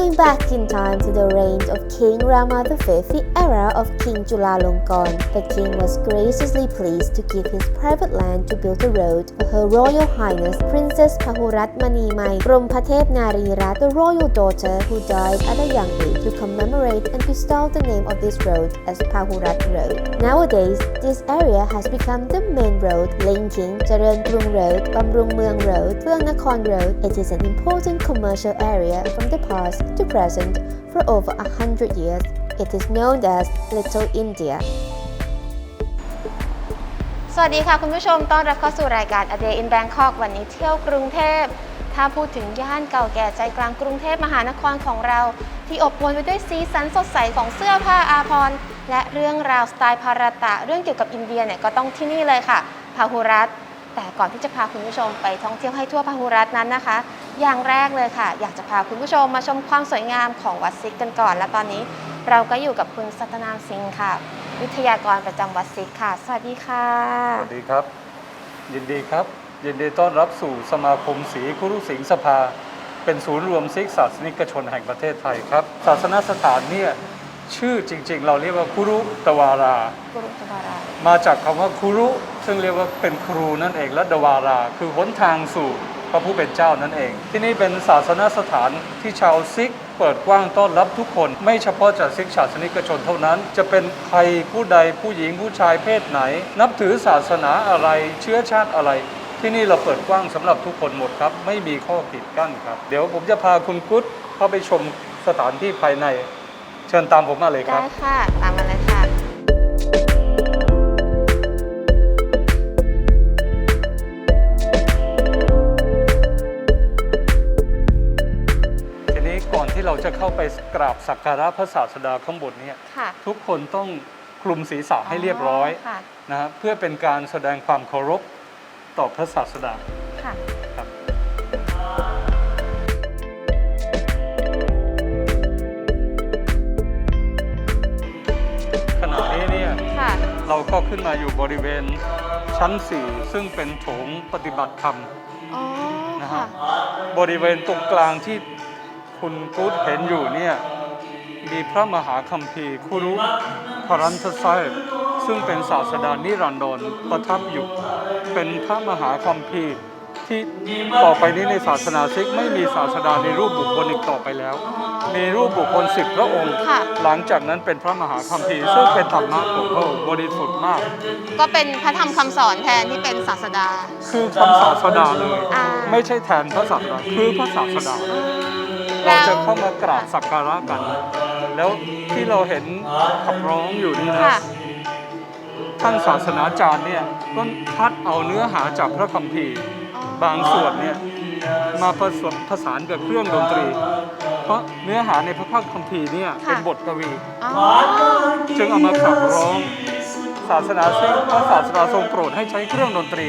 Going back in time to the reign of King Rama V, the era of King Chulalongkorn, the king was graciously pleased to give his private land to build a road for Her Royal Highness Princess Pahurat Manimai Rompatep Narirat, the royal daughter who died at a young age, to commemorate and bestow the name of this road as Pahurat Road. Nowadays, this area has become the main road linking Charan Krung Road, Bamrung Road, Phượng Nakhon Road. It is an important commercial area from the past to present for over a hundred years. It is known as Little India. สวัสดีค่ะคุณผู้ชมต้อนรับเข้าสู่รายการ A Day in Bangkok วันนี้เที่ยวกรุงเทพ ถ้าพูดถึงย่านเก่าแก่ใจกลางกรุงเทพมหานครของเรา ที่อบอวลไปด้วยสีสันสดใสของเสื้อผ้าอาภรณ์และเรื่องราวสไตล์ภารตะ เรื่องเกี่ยวกับอินเดียเนี่ยก็ต้องที่นี่เลยค่ะพาหุรัต แต่ก่อนที่จะพาคุณผู้ชมไปท่องเที่ยวให้ทั่วพหุรัตน์นั้นนะคะ อย่างแรกเลยค่ะ อยากจะพาคุณผู้ชมมาชมความสวยงามของวัดซิกกันก่อน และตอนนี้เราก็อยู่กับคุณสัตนามสิงห์ค่ะ วิทยากรประจำวัดซิกค่ะ สวัสดีค่ะ สวัสดีครับ ยินดีครับ ยินดีต้อนรับสู่สมาคมศรีคุรุสิงห์สภา เป็นศูนย์รวมซิกศาสนิกชนแห่งประเทศไทยครับ ศาสนสถานเนี่ย ชื่อจริง ๆ เราเรียกว่าคุรุตวารา กุรุตบารา มาจากคำว่าคุรุซึ่งเรียกว่าเป็นครูนั่นเองและดวารา คือหนทางสู่พระผู้เป็นเจ้านั่นเอง ที่นี่เป็นศาสนสถานที่ชาวซิก เปิดกว้างต้อนรับทุกคน ไม่เฉพาะจากซิกศาสนิกชนเท่านั้น จะเป็นใครผู้ใดผู้หญิงผู้ชายเพศไหน นับถือศาสนาอะไรเชื้อชาติอะไร ที่นี่เราเปิดกว้างสำหรับทุกคนหมดครับ ไม่มีข้อกีดกั้นครับ เดี๋ยวผมจะพาคุณกุ๊ดเข้าไปชมสถานที่ภายใน เชิญตามผมมาเลยคได้รับค่ะ ตามมาเลยค่ะ ทีนี้ก่อนที่เราจะเข้าไปกราบสักการะพระศาสดาข้างบนเนี่ยค่ะทุกคนต้องคลุมศีรษะให้เรียบร้อยค่ะ นะฮะเพื่อเป็นการแสดงความเคารพต่อพระศาสดา ค่ะ ก็ขึ้นมาอยู่บริเวณชั้น 4 ซึ่งเป็นโถงปฏิบัติธรรมอ๋อนะค่ะ ฮะบริเวณตรงกลางที่คุณกู๊ดเห็นอยู่เนี่ยมีพระมหาคัมภีร์คุรุพรันทไซร์ซึ่งเป็นศาสดานิรันดรประทับอยู่ เป็นพระมหาคัมภีร์ ที่ต่อไปนี้ในศาสนาซิกไม่มีศาสดาในรูปบุคคลอีกต่อไปแล้ว มีรูปบุคคลสิบพระองค์ ค่ะ หลังจากนั้นเป็นพระมหาคัมภีร์ซึ่งเป็นธรรมะของพระองค์บริสุทธิ์มาก ก็เป็นพระธรรมคำสอนแทนที่เป็นศาสดา คือคำศาสดาเลย อ่า ไม่ใช่แทนพระศาสดาคือพระศาสดาเลยแล้เราวจะเข้ามากราบสักการะกัน แล้วที่เราเห็นขับร้องอยู่นี่นะค่ะ ท่านศาสนาจารย์เนี่ยก็พัดเอาเนื้อหาจากพระคัมภีร์อ๋อ บางส่วนเนี่ยมาผสมผสานกับเครื่องดนตรี เพราะเนื้อหาในพระคัมภีร์เนี่ยเป็นบทกวีอ๋อจึงเอามาขับร้องศาสนาซิกพระศาสดาทรงโปรดให้ใช้เครื่องดนตรี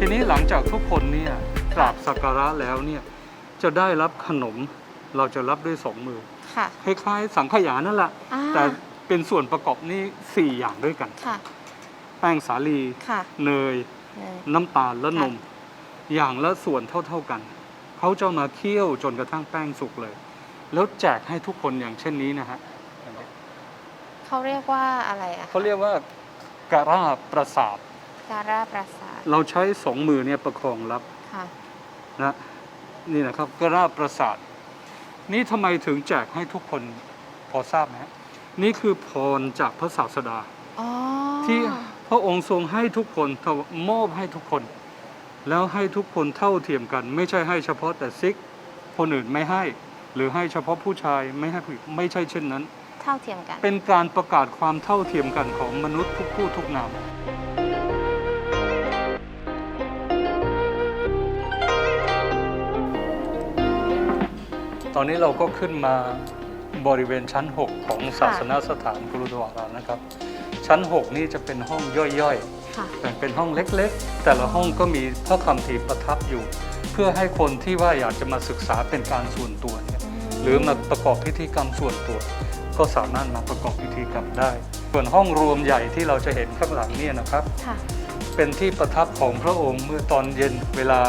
ทีนี้หลังจากทุกคนเนี่ยกราบสักการะแล้วเนี่ยจะได้รับขนมเราจะรับด้วยสองมือค่ะ คล้ายๆ สังขยานั่นแหละอ่า แต่เป็นส่วนประกอบนี่สี่อย่างด้วยกัน ค่ะ แป้งสาลี ค่ะเนย เนย น้ำตาลและค่ะ นม อย่างละส่วนเท่าๆกัน เขาจะมาเคี่ยวจนกระทั่งแป้งสุกเลย แล้วแจกให้ทุกคนอย่างเช่นนี้นะฮะเขาเรียกว่าอะไรอะเขาเรียกว่าการาประสาท การาปราสาท เราใช้สองมือเนี่ยประคองรับค่ะ นะนี่นะครับกราประสาท นี่ทำไมถึงแจกให้ทุกคนพอทราบไหมฮะนี่คือพรจากพระศาสดา อ๋อที่พระองค์ทรงให้ทุกคนถวมอบให้ทุกคน แล้วให้ทุกคนเท่าเทียมกัน ไม่ใช่ให้เฉพาะแต่ซิก คนอื่นไม่ให้ หรือให้เฉพาะผู้ชายไม่ให้ผู้หญิงไม่ใช่เช่นนั้น เท่าเทียมกัน เป็นการประกาศความเท่าเทียมกันของมนุษย์ทุกผู้ทุกนาม ตอนนี้เราก็ขึ้นมาบริเวณชั้น 6 ของศาสนสถานกุรุดวารานะครับ ชั้น 6 นี่จะเป็นห้องย่อยค่ะๆแบ่งเป็นห้องเล็กๆ แต่ละห้องก็มีพระคำภีร์ประทับอยู่ เพื่อให้คนที่ว่าอยากจะมาศึกษาเป็นการส่วนตัวเนี่ยหรือมาประกอบพิธีกรรมส่วนตัว ก็สามารถมาประกอบพิธีกรรมได้ ส่วนห้องรวมใหญ่ที่เราจะเห็นข้างหลังเนี่ยนะครับค่ะเป็นที่ประทับของพระองค์เมื่อตอนเย็นเวลา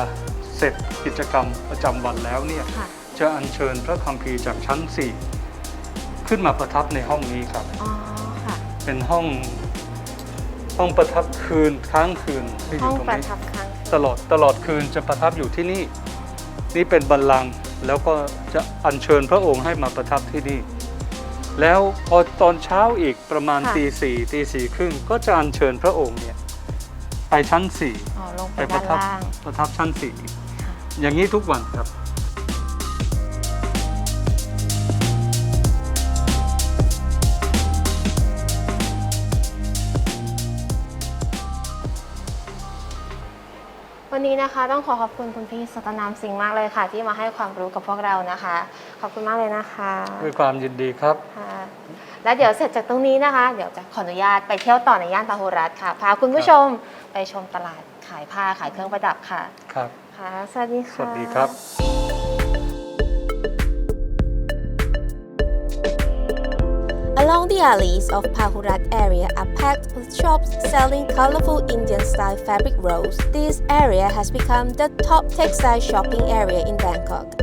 เสร็จกิจกรรมประจำวันแล้วเนี่ยค่ะ จะอัญเชิญพระคัมภีร์จากชั้น 4 ขึ้นมาประทับในห้องนี้ครับ อ๋อค่ะเป็นห้องห้องประทับคืนค้างคืนที่อห้อยู่งตรงประนี้ทับครั้งตลอดตลอดคืนจะประทับอยู่ที่นี่ นี่เป็นบัลลังก์แล้วก็จะอัญเชิญพระองค์ให้มาประทับที่นี่ แล้วพอตอนเช้าอีกประมาณค่ะตีสี่ตีสี่ครึ่งก็จะอัญเชิญพระองค์เนี่ยไปชั้นสี่ อ๋อลงไปไปปด้าระนทับล่าง ประทับชั้นสี่ค่ะอย่างนี้ทุกวันครับ วันนี้นะคะต้องขอขอบคุณคุณพี่สัตนามสิงห์มากเลยค่ะ ที่มาให้ความรู้กับพวกเรานะคะ ขอบคุณมากเลยนะคะด้วยความยินดีครับค่ะแล้วเดี๋ยวเสร็จจากตรงนี้นะคะ เดี๋ยวจะขออนุญาตไปเที่ยวต่อในย่านพาหุรัตน์ค่ะ พาคุณผู้ชมไปชมตลาดขายผ้าขายเครื่องประดับค่ะครับค่ะ สวัสดีสค่ะวัสดีครับ Along the alleys of Pahurat area are packed with shops selling colorful Indian-style fabric rolls. This area has become the top textile shopping area in Bangkok.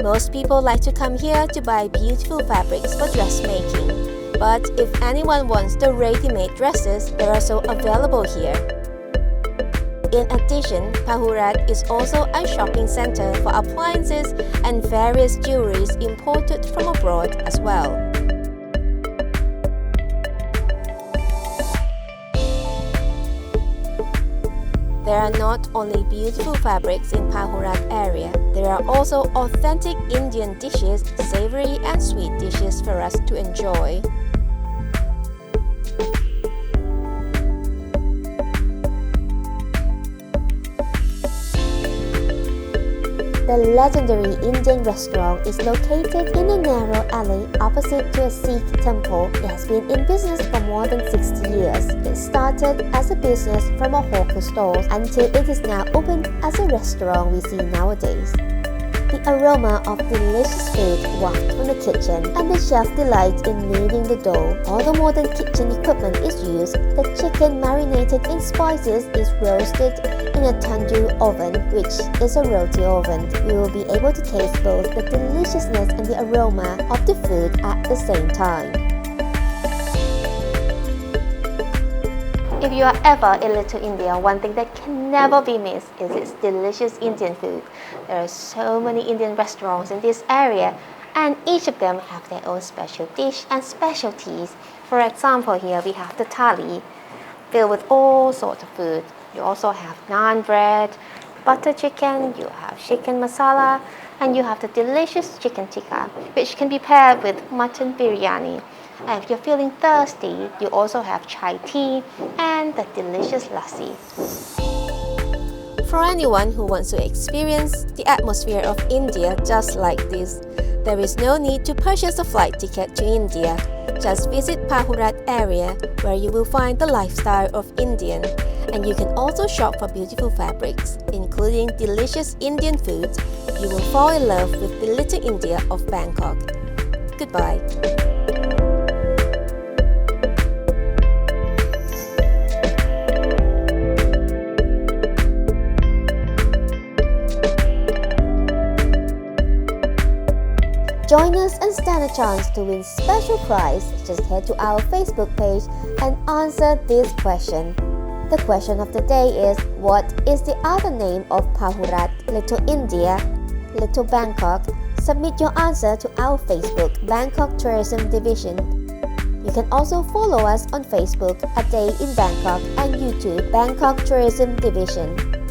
Most people like to come here to buy beautiful fabrics for dressmaking. But if anyone wants the ready-made dresses, they are also available here. In addition, Pahurat is also a shopping center for appliances and various jewelries imported from abroad as well. There are not only beautiful fabrics in Pahurat area, there are also authentic Indian dishes, savory and sweet dishes for us to enjoy. The legendary Indian restaurant is located in a narrow alley opposite to a Sikh temple. It has been in business for more than 60 years. It started as a business from a hawker stall until it is now opened as a restaurant we see nowadays. The aroma of delicious food wafts from the kitchen, and the chef delights in kneading the dough. All the modern kitchen equipment is used. The chicken marinated in spices is roasted in a tandoor oven, which is a roti oven. You will be able to taste both the deliciousness and the aroma of the food at the same time. If you are ever in Little India, one thing that can never be missed is its delicious Indian food. There are so many Indian restaurants in this area, and each of them have their own special dish and specialties. For example, here we have the thali, filled with all sorts of food. You also have naan bread, butter chicken, you have chicken masala, and you have the delicious chicken tikka, which can be paired with mutton biryani. And if you're feeling thirsty, you also have chai tea and the delicious lassi. For anyone who wants to experience the atmosphere of India just like this, there is no need to purchase a flight ticket to India. Just visit Pahurat area where you will find the lifestyle of Indian and you can also shop for beautiful fabrics, including delicious Indian foods. You will fall in love with the little India of Bangkok. Goodbye. Join us and stand a chance to win special prize. Just head to our Facebook page and answer this question. The question of the day is What is the other name of Pahurat, Little India, Little Bangkok? Submit your answer to our Facebook Bangkok Tourism Division. You can also follow us on Facebook A Day in Bangkok and YouTube Bangkok Tourism Division.